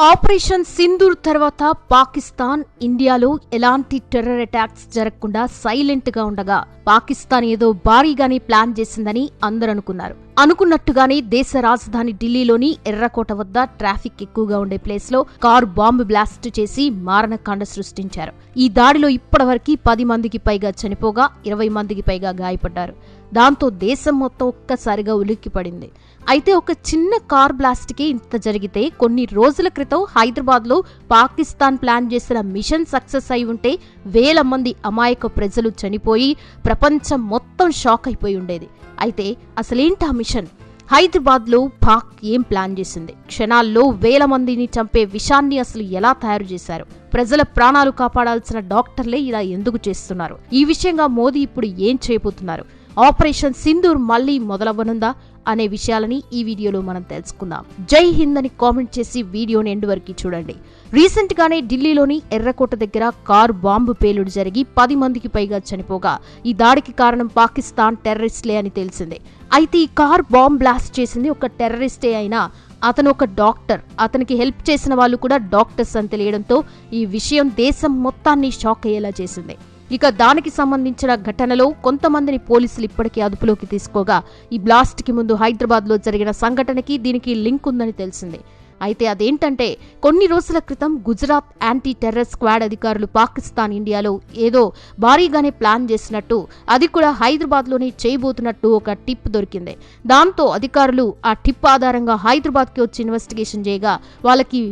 Operation Sindoor తర్వాత పాకిస్తాన్ ఇండియాలో ఎలాంటి టెర్రర్ అటాక్స్ జరగకుండా సైలెంట్గా ఉండగా పాకిస్తాన్ ఏదో భారీగానే ప్లాన్ చేసిందని అందరూ అనుకున్నారు. అనుకున్నట్టుగానే దేశ రాజధాని ఢిల్లీలోని ఎర్రకోట వద్ద ట్రాఫిక్ ఎక్కువగా ఉండే ప్లేస్లో కారు బాంబు బ్లాస్ట్ చేసి మారణకాండ సృష్టించారు. ఈ దాడిలో ఇప్పటివరకు పది మందికి పైగా చనిపోగా ఇరవై మందికి పైగా గాయపడ్డారు. దాంతో దేశం మొత్తం ఒక్కసారిగా ఉలిక్కిపడింది. అయితే ఒక చిన్న కార్ బ్లాస్ట్కి ఇంత జరిగితే కొన్ని రోజుల క్రితం హైదరాబాద్లో పాకిస్తాన్ ప్లాన్ చేసిన మిషన్ సక్సెస్ అయి ఉంటే వేల మంది అమాయక ప్రజలు చనిపోయి ప్రపంచం మొత్తం షాక్ అయిపోయి ఉండేది. అయితే అసలేంటి ఆ మిషన్? హైదరాబాద్లో పాక్ ఏం ప్లాన్ చేసింది? క్షణాల్లో వేల మందిని చంపే విషాన్ని అసలు ఎలా తయారు చేశారు? ప్రజల ప్రాణాలు కాపాడాల్సిన డాక్టర్లే ఇలా ఎందుకు చేస్తున్నారు? ఈ విషయంగా మోదీ ఇప్పుడు ఏం చేయబోతున్నారు? ఆపరేషన్ సింధూర్ మళ్ళీ మొదలవ్వనుందా? అనే విషయాలని ఈ వీడియోలో మనం తెలుసుకుందాం. జై హింద్ అని కామెంట్ చేసి వీడియోని ఎండ్ వరకు చూడండి. రీసెంట్ గానే ఢిల్లీలోని ఎర్రకోట దగ్గర కార్ బాంబు పేలుడు జరిగి పది మందికి పైగా చనిపోగా ఈ దాడికి కారణం పాకిస్తాన్ టెర్రరిస్ట్లే అని తెలిసిందే. అయితే ఈ కార్ బాంబ్ బ్లాస్ట్ చేసింది ఒక టెర్రరిస్టే అయినా అతను ఒక డాక్టర్. అతనికి హెల్ప్ చేసిన వాళ్ళు కూడా డాక్టర్స్ అని తెలియడంతో ఈ విషయం దేశం మొత్తాన్ని షాక్ అయ్యేలా చేసింది. ఇక దానికి సంబంధించిన ఘటనలో కొంతమందిని పోలీసులు ఇప్పటికీ అదుపులోకి తీసుకోగా ఈ బ్లాస్ట్కి ముందు హైదరాబాద్లో జరిగిన సంఘటనకి దీనికి లింక్ ఉందని తెలిసింది. అయితే అదేంటంటే కొన్ని రోజుల క్రితం గుజరాత్ యాంటీ టెర్రర్ స్క్వాడ్ అధికారులు పాకిస్తాన్ ఇండియాలో ఏదో భారీగానే ప్లాన్ చేసినట్టు అది కూడా హైదరాబాద్లోనే చేయబోతున్నట్టు ఒక టిప్ దొరికింది. దాంతో అధికారులు ఆ టిప్ ఆధారంగా హైదరాబాద్కి వచ్చి ఇన్వెస్టిగేషన్ చేయగా వాళ్ళకి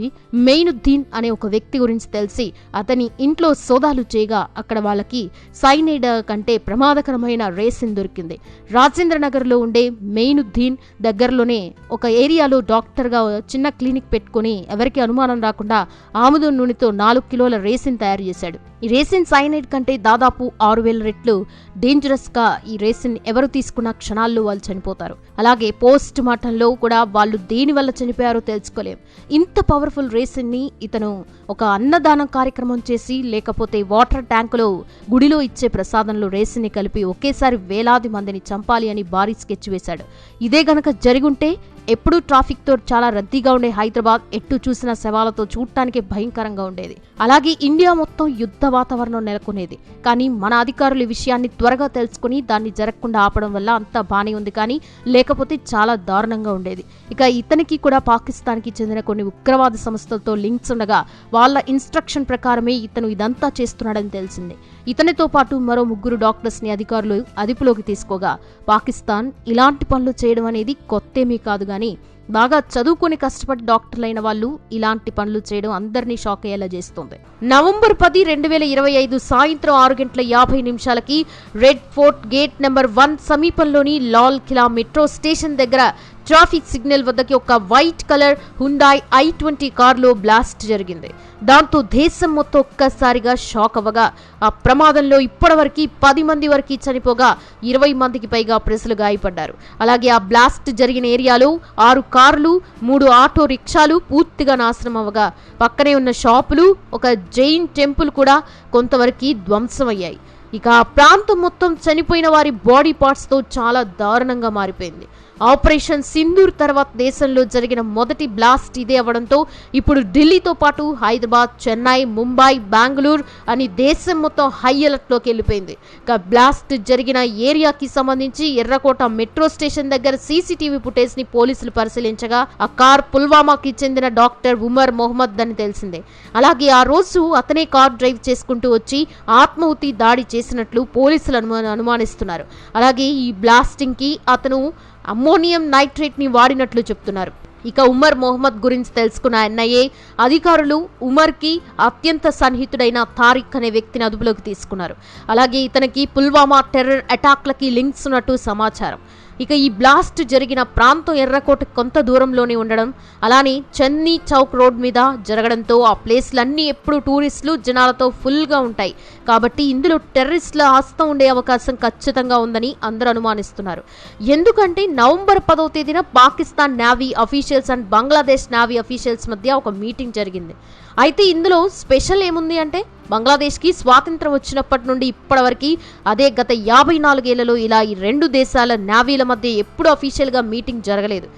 మెయినుద్దీన్ అనే ఒక వ్యక్తి గురించి తెలిసి అతని ఇంట్లో సోదాలు చేయగా అక్కడ వాళ్ళకి సైనైడ్ కంటే ప్రమాదకరమైన రేసిన్ దొరికింది. రాజేంద్ర నగర్లో ఉండే మెయినుద్దీన్ దగ్గరలోనే ఒక ఏరియాలో డాక్టర్గా చిన్న క్లినిక్ పెట్టుకుని ఎవరికి అనుమానం రాకుండా ఆముదం నూనెతో నాలుగు కిలోల రేసిన్ తయారు చేశాడు. ఈ రేసిన్ సైనైడ్ కంటే దాదాపు ఆరు వేల రెట్లు డేంజరస్గా ఈ రేసిన్ ఎవరు తీసుకున్న క్షణాల్లో వాళ్ళు చనిపోతారు. అలాగే పోస్ట్ మార్టంలో కూడా వాళ్ళు దేని వల్ల చనిపోయారో తెలుసుకోలేం. ఇంత పవర్ఫుల్ రేసిన్ని ఇతను ఒక అన్నదానం కార్యక్రమం చేసి లేకపోతే వాటర్ ట్యాంకులో గుడిలో ఇచ్చే ప్రసాదంలో రేసిన్ని కలిపి ఒకేసారి వేలాది మందిని చంపాలి అని భారీ స్కెచ్ వేశాడు. ఇదే గనక జరిగుంటే ఎప్పుడూ ట్రాఫిక్తో చాలా రద్దీగా ఉండే హైదరాబాద్ ఎట్టు చూసిన శవాలతో చూడటానికి భయంకరంగా ఉండేది. అలాగే ఇండియా మొత్తం యుద్ధ వాతావరణం నెలకొనేది. కానీ మన అధికారులు ఈ విషయాన్ని త్వరగా తెలుసుకుని దాన్ని జరగకుండా ఆపడం వల్ల అంతా బానే ఉంది కానీ లేకపోతే చాలా దారుణంగా ఉండేది. ఇక ఇతనికి కూడా పాకిస్తాన్కి చెందిన కొన్ని ఉగ్రవాద సంస్థలతో లింక్స్ ఉండగా వాళ్ళ ఇన్స్ట్రక్షన్ ప్రకారమే ఇతను ఇదంతా చేస్తున్నాడని తెలిసింది. ఇతనితో పాటు మరో ముగ్గురు డాక్టర్స్ని అధికారులు అదుపులోకి తీసుకోగా పాకిస్తాన్ ఇలాంటి పనులు చేయడం అనేది కొత్తేమీ కాదు కానీ అని బాగా చదువుకుని కష్టపడి డాక్టర్లైన వాళ్ళు ఇలాంటి పనులు చేయడం అందరినీ షాక్ అయ్యేలా చేస్తుంది. నవంబర్ పది రెండు వేల ఇరవై ఐదు సాయంత్రం ఆరు గంటల యాభై నిమిషాలకి red fort gate number one సమీపంలోని లాల్ కిలా మెట్రో స్టేషన్ దగ్గర ట్రాఫిక్ సిగ్నల్ వద్దకి ఒక white colour Hyundai I twenty కారులో బ్లాస్ట్ జరిగింది. దాంతో దేశం మొత్తం ఒక్కసారిగా షాక్ అవ్వగా ఆ ప్రమాదంలో ఇప్పటివరకు పది మంది వరకు చనిపోగా ఇరవై మందికి పైగా ప్రజలు గాయపడ్డారు. అలాగే ఆ బ్లాస్ట్ జరిగిన ఏరియాలో ఆరు కార్లు మూడు ఆటో రిక్షాలు పూర్తిగా నాశనం అవ్వగా పక్కనే ఉన్న షాపులు ఒక జైన్ టెంపుల్ కూడా కొంతవరకు ధ్వంసమయ్యాయి. ఇక ఆ ప్రాంతం మొత్తం చనిపోయిన వారి బాడీ పార్ట్స్తో చాలా దారుణంగా మారిపోయింది. ఆపరేషన్ సింధూర్ తర్వాత దేశంలో జరిగిన మొదటి బ్లాస్ట్ ఇదే అవ్వడంతో ఇప్పుడు ఢిల్లీతో పాటు హైదరాబాద్ చెన్నై ముంబై బెంగళూరు అని దేశం మొత్తం హై అలర్ట్లోకి వెళ్ళిపోయింది. ఇక బ్లాస్ట్ జరిగిన ఏరియాకి సంబంధించి ఎర్రకోట మెట్రో స్టేషన్ దగ్గర సీసీటీవీ ఫుటేజ్ని పోలీసులు పరిశీలించగా ఆ కార్ పుల్వామాకి చెందిన డాక్టర్ ఉమర్ మొహమ్మద్ అని తెలిసిందే. అలాగే ఆ రోజు అతనే కార్ డ్రైవ్ చేసుకుంటూ వచ్చి ఆత్మహుతి దాడి చేసి చేసినట్లు పోలీసులు అనుమా అనుమానిస్తున్నారు. అలాగే ఈ బ్లాస్టింగ్కి అతను అమ్మోనియం నైట్రేట్ని వాడినట్లు చెప్తున్నారు. ఇక ఉమర్ మొహమ్మద్ గురించి తెలుసుకున్న ఎన్ఐఏ అధికారులు ఉమర్కి అత్యంత సన్నిహితుడైన తారిక్ అనే వ్యక్తిని అదుపులోకి తీసుకున్నారు. అలాగే ఇతనికి పుల్వామా టెర్రర్ అటాక్లకి లింక్స్ ఉన్నట్టు సమాచారం. ఇక ఈ బ్లాస్ట్ జరిగిన ప్రాంతం ఎర్రకోట కొంత దూరంలోనే ఉండడం అలానే చన్నీ చౌక్ రోడ్ మీద జరగడంతో ఆ ప్లేస్లన్నీ ఎప్పుడు టూరిస్టులు జనాలతో ఫుల్గా ఉంటాయి. కాబట్టి ఇందులో టెర్రరిస్టుల ఆస్తం ఉండే అవకాశం ఖచ్చితంగా ఉందని అందరూ అనుమానిస్తున్నారు. ఎందుకంటే నవంబర్ పదవ తేదీన Pakistan navy officials and Bangladesh navy officials మధ్య ఒక మీటింగ్ జరిగింది. అయితే ఇందులో స్పెషల్ ఏముంది అంటే బంగ్లాదేశ్కి స్వాతంత్రం వచ్చినప్పటి నుండి ఇప్పటివరకు అదే గత యాభై నాలుగేళ్ళలో ఇలా ఈ రెండు దేశాల నావీల మధ్య ఎప్పుడు అఫీషియల్గా మీటింగ్ జరగలేదు.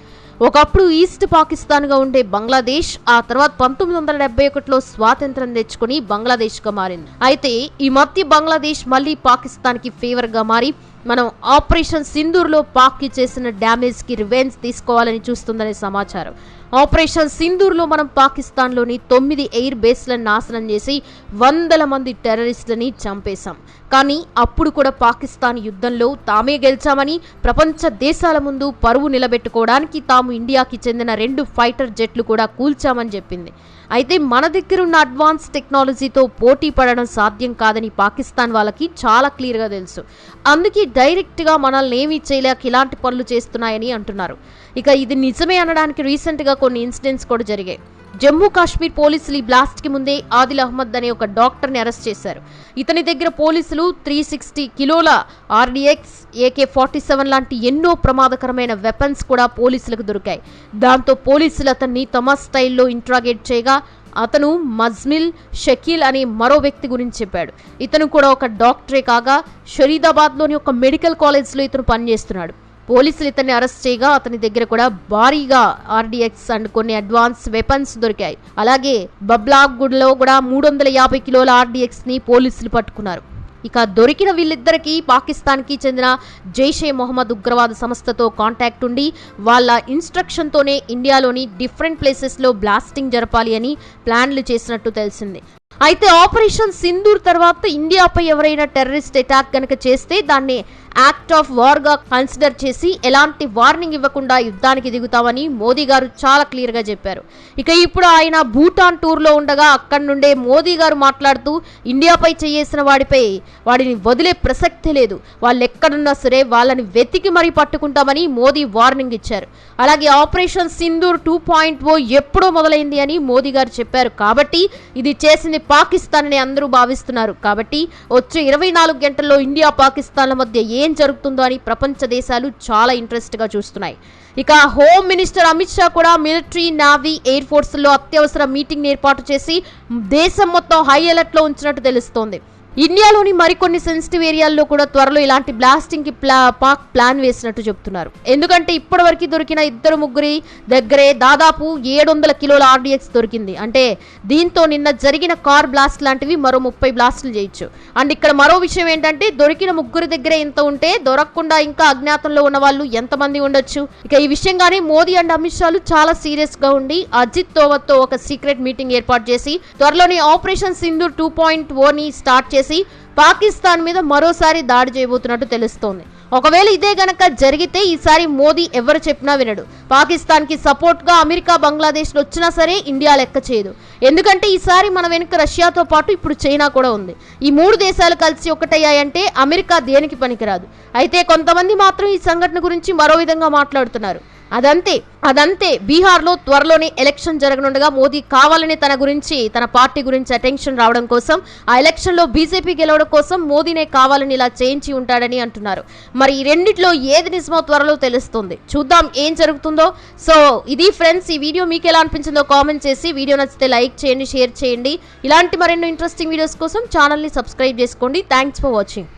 ఒకప్పుడు ఈస్ట్ పాకిస్తాన్గా ఉండే బంగ్లాదేశ్ ఆ తర్వాత పంతొమ్మిది వందల డెబ్బై ఒకటిలో స్వాతంత్రం తెచ్చుకుని బంగ్లాదేశ్గా మారింది. అయితే ఈ మధ్య బంగ్లాదేశ్ మళ్ళీ పాకిస్తాన్కి ఫేవర్గా మారి మనం ఆపరేషన్ సింధూర్లో పాక్కి చేసిన డ్యామేజ్కి రివెంజ్ తీసుకోవాలని చూస్తుందనే సమాచారం. ఆపరేషన్ సింధూర్లో మనం పాకిస్తాన్లోని తొమ్మిది ఎయిర్ బేస్లను నాశనం చేసి వందల మంది టెర్రరిస్టులని చంపేశాం. కానీ అప్పుడు కూడా పాకిస్తాన్ యుద్ధంలో తామే గెలిచామని ప్రపంచ దేశాల ముందు పరువు నిలబెట్టుకోవడానికి తాము ఇండియాకి చెందిన రెండు ఫైటర్ జెట్లు కూడా కూల్చామని చెప్పింది. అయితే మన దగ్గర ఉన్న అడ్వాన్స్ టెక్నాలజీతో పోటీ పడడం సాధ్యం కాదని పాకిస్తాన్ వాళ్ళకి చాలా క్లియర్గా తెలుసు. అందుకే డైరెక్ట్గా మనల్ని ఏమీ చేయలేక ఇలాంటి పనులు చేస్తున్నాయని అంటున్నారు. ఇక ఇది నిజమే అనడానికి రీసెంట్గా కొన్ని ఇన్సిడెంట్స్ కూడా జరిగాయి. జమ్మూ కాశ్మీర్ పోలీసులు ఈ బ్లాస్ట్కి ముందే ఆదిల్ అహ్మద్ అనే ఒక డాక్టర్ని అరెస్ట్ చేశారు. ఇతని దగ్గర పోలీసులు త్రీ సిక్స్టీ కిలోల ఆర్డీఎక్స్ ఏకే ఫార్టీ సెవెన్ లాంటి ఎన్నో ప్రమాదకరమైన వెపన్స్ కూడా పోలీసులకు దొరికాయి. దాంతో పోలీసులు అతన్ని తమ స్టైల్లో ఇంట్రాగేట్ చేయగా అతను మజ్మిల్ షకీల్ అనే మరో వ్యక్తి గురించి చెప్పాడు. ఇతను కూడా ఒక డాక్టరే కాగా షరీదాబాద్లోని ఒక మెడికల్ కాలేజ్లో ఇతను పనిచేస్తున్నాడు. పోలీసులు ఇతన్ని అరెస్ట్ చేయగా అతని దగ్గర కూడా భారీగా ఆర్డీఎక్స్ అండ్ కొన్ని అడ్వాన్స్ వెపన్స్ దొరికాయి. అలాగే బబ్లాగూడ్లో కూడా మూడు వందల యాభై కిలోల ఆర్డీఎక్స్ని పోలీసులు పట్టుకున్నారు. ఇక దొరికిన వీళ్ళిద్దరికీ పాకిస్తాన్కి చెందిన జైషే మొహమ్మద్ ఉగ్రవాద సంస్థతో కాంటాక్ట్ ఉండి వాళ్ళ ఇన్స్ట్రక్షన్తోనే ఇండియాలోని డిఫరెంట్ ప్లేసెస్లో బ్లాస్టింగ్ జరపాలి అని ప్లాన్లు చేసినట్టు తెలిసింది. అయితే ఆపరేషన్ సింధూర్ తర్వాత ఇండియాపై ఎవరైనా టెర్రరిస్ట్ అటాక్ కనుక చేస్తే దాన్ని యాక్ట్ ఆఫ్ వార్గా కన్సిడర్ చేసి ఎలాంటి వార్నింగ్ ఇవ్వకుండా యుద్ధానికి దిగుతామని మోదీ గారు చాలా క్లియర్గా చెప్పారు. ఇక ఇప్పుడు ఆయన భూటాన్ టూర్లో ఉండగా అక్కడి నుండే మోదీ గారు మాట్లాడుతూ ఇండియాపై చేసిన వాడిపై వాడిని వదిలే ప్రసక్తి లేదు. వాళ్ళు ఎక్కడున్నా సరే వాళ్ళని వెతికి మరీ పట్టుకుంటామని మోదీ వార్నింగ్ ఇచ్చారు. అలాగే operation Sindoor two point O ఎప్పుడో మొదలైంది అని మోదీ గారు చెప్పారు. కాబట్టి ఇది చేసింది పాకిస్తాన్ అని అందరూ భావిస్తున్నారు. కాబట్టి వచ్చే ఇరవై నాలుగు గంటల్లో ఇండియా పాకిస్తాన్ల మధ్య ఏం జరుగుతుందో అని ప్రపంచ దేశాలు చాలా ఇంట్రెస్ట్గా చూస్తున్నాయి. ఇక హోమ్ మినిస్టర్ అమిత్ షా కూడా మిలిటరీ నావీ ఎయిర్ ఫోర్స్లో అత్యవసర మీటింగ్ ఏర్పాటు చేసి దేశం మొత్తం హై అలర్ట్లో ఉంచినట్టు తెలుస్తోంది. ఇండియాలోని మరికొన్ని సెన్సిటివ్ ఏరియాల్లో కూడా త్వరలో ఇలాంటి బ్లాస్టింగ్కి ప్లా పాక్ ప్లాన్ వేసినట్టు చెప్తున్నారు. ఎందుకంటే ఇప్పటివరకు దొరికిన ఇద్దరు ముగ్గురి దగ్గరే దాదాపు ఏడు వందల కిలోల ఆర్డిఎక్స్ దొరికింది. అంటే దీంతో నిన్న జరిగిన కార్ బ్లాస్ట్ లాంటివి మరో ముప్పై బ్లాస్టులు చేయొచ్చు. అండ్ ఇక్కడ మరో విషయం ఏంటంటే దొరికిన ముగ్గురి దగ్గరే ఇంత ఉంటే దొరకకుండా ఇంకా అజ్ఞాతంలో ఉన్న వాళ్ళు ఎంతమంది ఉండొచ్చు? ఇక ఈ విషయంగానే మోదీ అండ్ అమిత్ షాలు చాలా సీరియస్గా ఉండి అజిత్ తోవత్తో ఒక సీక్రెట్ మీటింగ్ ఏర్పాటు చేసి త్వరలోనే ఆపరేషన్ సింధు టూ పాయింట్ ఓని స్టార్ట్ చేసి పాకిస్తాన్ మీద మరోసారి దాడి చేయబోతున్నట్టు తెలుస్తోంది. ఒకవేళ ఇదే గనక జరిగితే ఈసారి మోదీ ఎవరు చెప్పినా వినడు. పాకిస్తాన్కి సపోర్ట్గా అమెరికా బంగ్లాదేశ్ వచ్చినా సరే ఇండియా లెక్క చేయదు. ఎందుకంటే ఈసారి మన వెనుక రష్యాతో పాటు ఇప్పుడు చైనా కూడా ఉంది. ఈ మూడు దేశాలు కలిసి ఒకటయ్యాయంటే అమెరికా దేనికి పనికిరాదు. అయితే కొంతమంది మాత్రం ఈ సంఘటన గురించి మరో విధంగా మాట్లాడుతున్నారు. అదంతే అదంతే. బీహార్లో త్వరలోనే ఎలక్షన్ జరగనుండగా మోదీ కావాలని తన గురించి తన పార్టీ గురించి అటెన్షన్ రావడం కోసం ఆ ఎలక్షన్లో బీజేపీ గెలవడం కోసం మోదీనే కావాలని ఇలా చేయించి ఉంటాడని అంటున్నారు. మరి ఈ రెండిట్లో ఏది నిజమో త్వరలో తెలుస్తుంది. చూద్దాం ఏం జరుగుతుందో. సో ఇది ఫ్రెండ్స్ ఈ వీడియో మీకు ఎలా అనిపించిందో కామెంట్ చేసి వీడియో నచ్చితే లైక్ చేయండి షేర్ చేయండి. ఇలాంటి మరెన్నో ఇంట్రెస్టింగ్ వీడియోస్ కోసం ఛానల్ని సబ్స్క్రైబ్ చేసుకోండి. Thanks for watching.